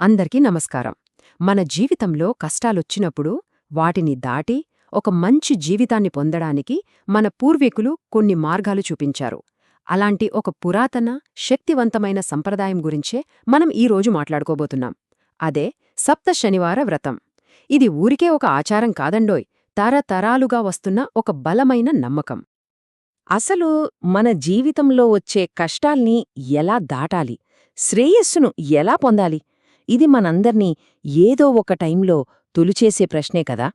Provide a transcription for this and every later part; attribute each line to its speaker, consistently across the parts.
Speaker 1: అందరికీ నమస్కారం. మన జీవితంలో కష్టాలొచ్చినప్పుడు వాటిని దాటి ఒక మంచి జీవితాన్ని పొందడానికి మన పూర్వీకులు కొన్ని మార్గాలు చూపించారు. అలాంటి ఒక పురాతన శక్తివంతమైన సంప్రదాయం గురించే మనం ఈరోజు మాట్లాడుకోబోతున్నాం. అదే సప్త శనివార వ్రతం. ఇది ఊరికే ఒక ఆచారం కాదండోయ్ తరతరాలుగా వస్తున్న ఒక బలమైన నమ్మకం.
Speaker 2: అసలు మన జీవితంలో వచ్చే కష్టాల్ని ఎలా దాటాలి? శ్రేయస్సును ఎలా పొందాలి? ఇది మనందర్నీ ఏదో ఒక టైంలో తొలిచేసే ప్రశ్నే కదా.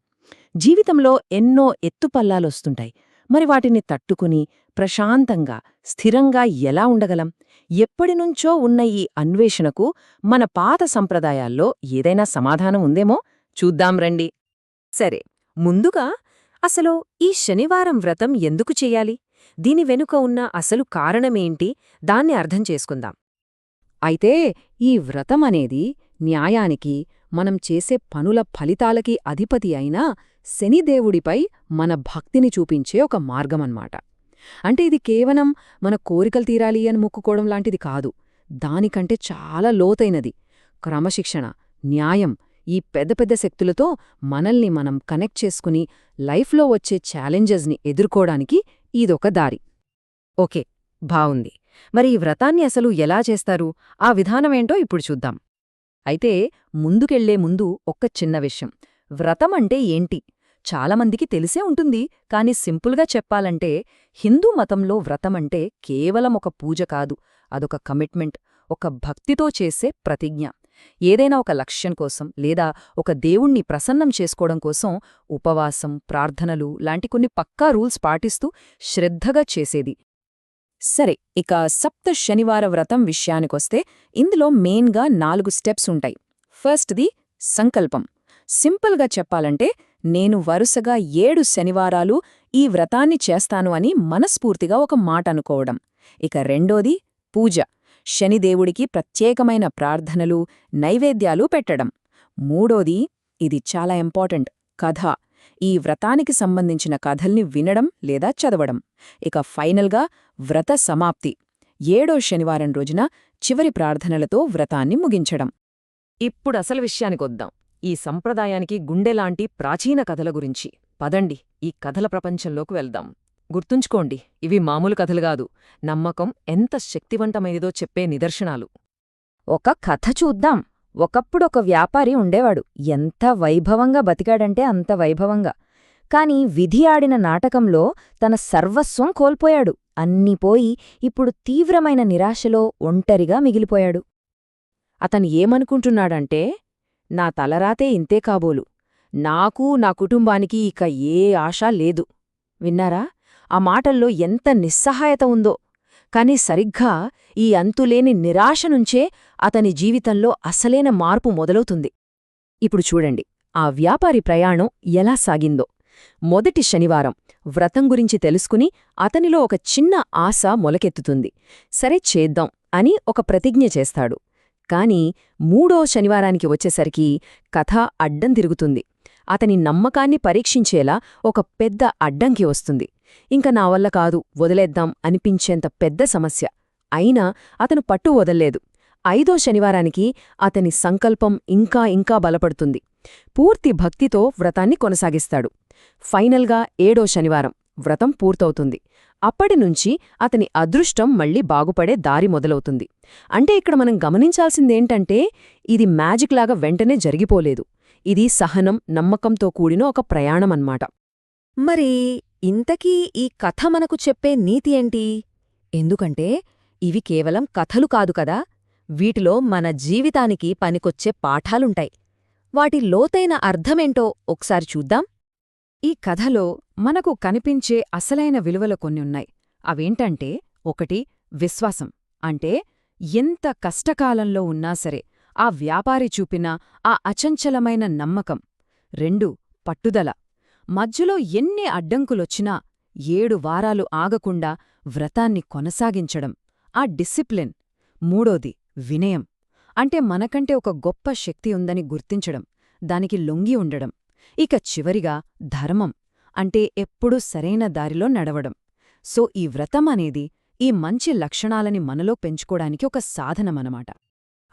Speaker 2: జీవితంలో ఎన్నో ఎత్తుపల్లాలొస్తుంటాయి మరి వాటిని తట్టుకుని ప్రశాంతంగా స్థిరంగా ఎలా ఉండగలం? ఎప్పటినుంచో ఉన్న ఈ అన్వేషణకు మన పాత సంప్రదాయాల్లో ఏదైనా సమాధానం ఉందేమో? చూద్దాం రండి. సరే ముందుగా అసలు ఈ శనివారం వ్రతం ఎందుకు చెయ్యాలి దీని వెనుక ఉన్న అసలు కారణమేంటి? దాన్ని అర్థం చేసుకుందాం.
Speaker 1: అయితే ఈ వ్రతం అనేది న్యాయానికి మనం చేసే పనుల ఫలితాలకి అధిపతి అయిన శనిదేవుడిపై మన భక్తిని చూపించే ఒక మార్గమన్నమాట. అంటే ఇది కేవలం మన కోరికలు తీరాలి అని మొక్కుకోవడం లాంటిది కాదు. దానికంటే చాలా లోతైనది. క్రమశిక్షణ న్యాయం ఈ పెద్ద పెద్ద శక్తులతో మనల్ని మనం కనెక్ట్ చేసుకుని లైఫ్లో వచ్చే ఛాలెంజెస్ని ఎదుర్కోవడానికి ఇదొక దారి. ఓకే బావుంది. మరి ఈ వ్రతాన్ని అసలు ఎలా చేస్తారు? ఆ విధానమేంటో ఇప్పుడు చూద్దాం. అయితే ముందుకెళ్ళే ముందు ఒక్క చిన్న విషయం. వ్రతం అంటే ఏంటి? చాలామందికి తెలిసే ఉంటుంది కాని సింపుల్గా చెప్పాలంటే హిందూ మతంలో వ్రతమంటే కేవలం ఒక పూజ కాదు అదొక కమిట్మెంట్ ఒక భక్తితో చేసే ప్రతిజ్ఞ. ఏదైనా ఒక లక్ష్యం కోసం లేదా ఒక దేవుణ్ణి ప్రసన్నం చేసుకోవడం కోసం ఉపవాసం ప్రార్థనలు లాంటి కొన్ని పక్కా రూల్స్ పాటిస్తూ శ్రద్ధగా చేసేది. సరే ఇక సప్త శనివార వ్రతం విషయానికొస్తే ఇందులో మెయిన్గా నాలుగు స్టెప్స్ ఉంటాయి. ఫస్ట్ది సంకల్పం. సింపుల్గా చెప్పాలంటే నేను వరుసగా ఏడు శనివారాలు ఈ వ్రతాన్ని చేస్తాను అని మనస్ఫూర్తిగా ఒక మాట అనుకోవడం. ఇక రెండోది పూజ. శనిదేవుడికి ప్రత్యేకమైన ప్రార్థనలు నైవేద్యాలు పెట్టడం. మూడోది ఇది చాలా ఇంపార్టెంట్ కథ. ఈ వ్రతానికి సంబంధించిన కథల్ని వినడం లేదా చదవడం. ఇక ఫైనల్గా వ్రత సమాప్తి. ఏడో శనివారం రోజున చివరి ప్రార్థనలతో వ్రతాన్ని ముగించడం. ఇప్పుడు అసలు విషయానికొద్దాం. ఈ సంప్రదాయానికి గుండెలాంటి ప్రాచీన కథల గురించి. పదండి ఈ కథల ప్రపంచంలోకి వెళ్దాం. గుర్తుంచుకోండి ఇవి మామూలు కథలు కాదు. నమ్మకం ఎంత శక్తివంతమైనదో చెప్పే నిదర్శనాలు.
Speaker 2: ఒక కథ చూద్దాం. ఒకప్పుడొక వ్యాపారి ఉండేవాడు. ఎంత వైభవంగా బతికాడంటే అంత వైభవంగా. కాని విధి ఆడిన నాటకంలో తన సర్వస్వం కోల్పోయాడు. అన్నీ పోయి ఇప్పుడు తీవ్రమైన నిరాశలో ఒంటరిగా మిగిలిపోయాడు.
Speaker 1: అతను ఏమనుకుంటున్నాడంటే నా తలరాతే ఇంతే కాబోలు. నాకు నా కుటుంబానికి ఇక ఏ ఆశ లేదు. విన్నారా? ఆ మాటల్లో ఎంత నిస్సహాయత ఉందో. కాని సరిగ్గా ఈ అంతులేని నిరాశ నుంచే అతని జీవితంలో అసలైన మార్పు మొదలవుతుంది. ఇప్పుడు చూడండి ఆ వ్యాపారి ప్రయాణం ఎలా సాగిందో. మొదటి శనివారం వ్రతం గురించి తెలుసుకుని అతనిలో ఒక చిన్న ఆశ మొలకెత్తుతుంది. సరే చేద్దాం అని ఒక ప్రతిజ్ఞ చేస్తాడు. కాని మూడో శనివారానికి వచ్చేసరికి కథ అడ్డం తిరుగుతుంది. అతని నమ్మకాన్ని పరీక్షించేలా ఒక పెద్ద అడ్డంకి వస్తుంది. ఇంక నా వల్ల కాదు వదిలేద్దాం అనిపించేంత పెద్ద సమస్య. అయినా అతను పట్టు వదల్లేదు. ఐదో శనివారానికి అతని సంకల్పం ఇంకా ఇంకా బలపడుతుంది. పూర్తి భక్తితో వ్రతాన్ని కొనసాగిస్తాడు. ఫైనల్గా ఏడో శనివారం వ్రతం పూర్తవుతుంది. అప్పటినుంచి అతని అదృష్టం మళ్ళీ బాగుపడే దారి మొదలవుతుంది. అంటే ఇక్కడ మనం గమనించాల్సిందేంటంటే ఇది మ్యాజిక్ లాగా వెంటనే జరిగిపోలేదు. ఇది సహనం నమ్మకంతో కూడిన ఒక ప్రయాణమన్మాట
Speaker 2: మరి ఇంతకీ ఈ కథ మనకు చెప్పే నీతి ఏంటి?
Speaker 1: ఎందుకంటే ఇవి కేవలం కథలు కాదు కదా. వీటిలో మన జీవితానికి పనికొచ్చే పాఠాలుంటాయి. వాటి లోతైన అర్థమేంటో ఒకసారి చూద్దాం. ఈ కథలో మనకు కనిపించే అసలైన విలువలు కొన్ని ఉన్నాయి. అవేంటంటే ఒకటి విశ్వాసం. అంటే ఎంత కష్టకాలంలో ఉన్నా సరే ఆ వ్యాపారి చూపిన ఆ అచంచలమైన నమ్మకం. రెండు పట్టుదల. మధ్యలో ఎన్ని అడ్డంకులొచ్చినా ఏడు వారాలు ఆగకుండా వ్రతాన్ని కొనసాగించడం ఆ డిసిప్లిన్. మూడోది వినయం. అంటే మనకంటే ఒక గొప్ప శక్తి ఉందని గుర్తించడం దానికి లొంగి ఉండడం. ఇక చివరిగా ధర్మం అంటే ఎప్పుడూ సరైన దారిలో నడవడం. సో ఈ వ్రతం అనేది ఈ మంచి లక్షణాలని మనలో పెంచుకోడానికి ఒక సాధనమనమాట.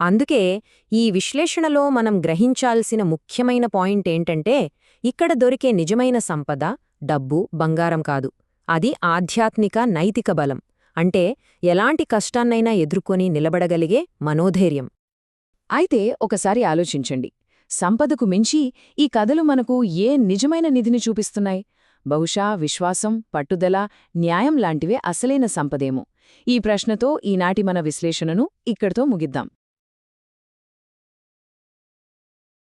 Speaker 3: అందుకే ఈ విశ్లేషణలో మనం గ్రహించాల్సిన ముఖ్యమైన పాయింట్ ఏంటంటే ఇక్కడ దొరికే నిజమైన సంపద డబ్బు బంగారం కాదు. అది ఆధ్యాత్మిక నైతిక బలం. అంటే ఎలాంటి కష్టాన్నైనా ఎదుర్కొని నిలబడగలిగే మనోధైర్యం.
Speaker 1: అయితే ఒకసారి ఆలోచించండి. సంపదకు మించి ఈ కథలు మనకు ఏ నిజమైన నిధిని చూపిస్తున్నాయి? బహుశా విశ్వాసం పట్టుదల న్యాయం లాంటివే అసలైన సంపదేమో. ఈ ప్రశ్నతో ఈనాటి మన విశ్లేషణను ఇక్కడితో ముగిద్దాం.